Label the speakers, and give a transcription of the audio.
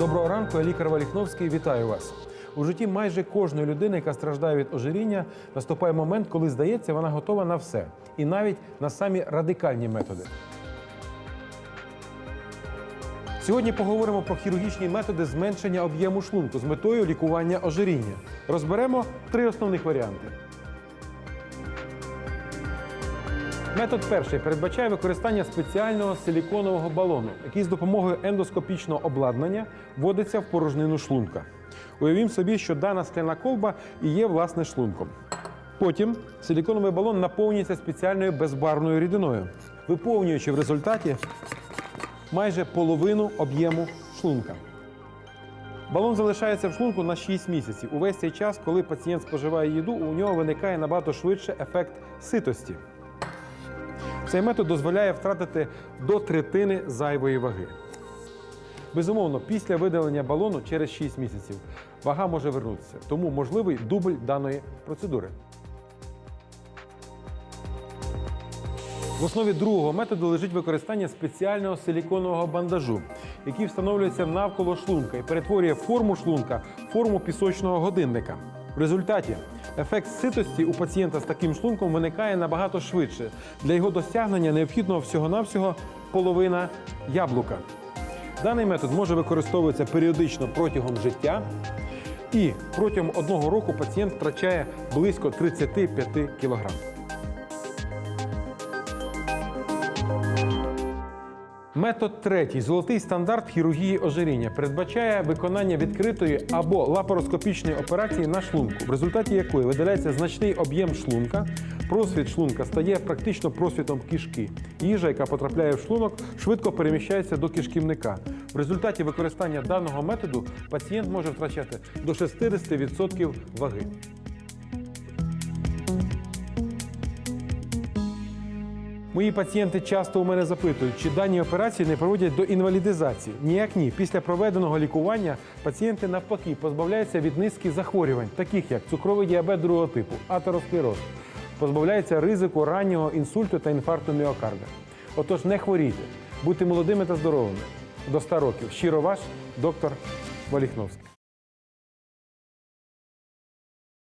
Speaker 1: дякую, лікар Валіхновський. Вітаю вас. У житті майже кожної людини, яка страждає від ожиріння, наступає момент, коли здається, вона готова на все, і навіть на самі радикальні методи. Сьогодні поговоримо про хірургічні методи зменшення об'єму шлунку з метою лікування ожиріння. Розберемо три основних варіанти. Метод перший передбачає використання спеціального силіконового балону, який з допомогою ендоскопічного обладнання вводиться в порожнину шлунка. Уявімо собі, що дана скляна колба і є власне шлунком. Потім силіконовий балон наповнюється спеціальною безбарвною рідиною, виповнюючи в результаті майже половину об'єму шлунка. Балон залишається в шлунку на 6 місяців. Увесь цей час, коли пацієнт споживає їду, у нього виникає набагато швидше ефект ситості. Цей метод дозволяє втратити до третини зайвої ваги. Безумовно, після видалення балону через 6 місяців вага може вернутися, тому можливий дубль даної процедури. В основі другого методу лежить використання спеціального силіконового бандажу, який встановлюється навколо шлунка і перетворює форму шлунка в форму пісочного годинника. В результаті ефект ситості у пацієнта з таким шлунком виникає набагато швидше. Для його досягнення необхідно всього-навсього половина яблука. Даний метод може використовуватися періодично протягом життя, і протягом одного року пацієнт втрачає близько 35 кг. Метод третій золотий стандарт хірургії ожиріння передбачає виконання відкритої або лапароскопічної операції на шлунку, в результаті якої видаляється значний об'єм шлунка. Просвіт шлунка стає практично просвітом кишки. Їжа, яка потрапляє в шлунок, швидко переміщається до кишківника. В результаті використання даного методу пацієнт може втрачати до 60% ваги. Мої пацієнти часто у мене запитують, чи дані операції не проводять до інвалідизації. Ніяк ні. Після проведеного лікування пацієнти навпаки позбавляються від низки захворювань, таких як цукровий діабет другого типу, атеросклероз, позбавляються ризику раннього інсульту та інфаркту міокарда. Отож, не хворійте, будьте молодими та здоровими. До 100 років. Щиро ваш доктор Валіхновський.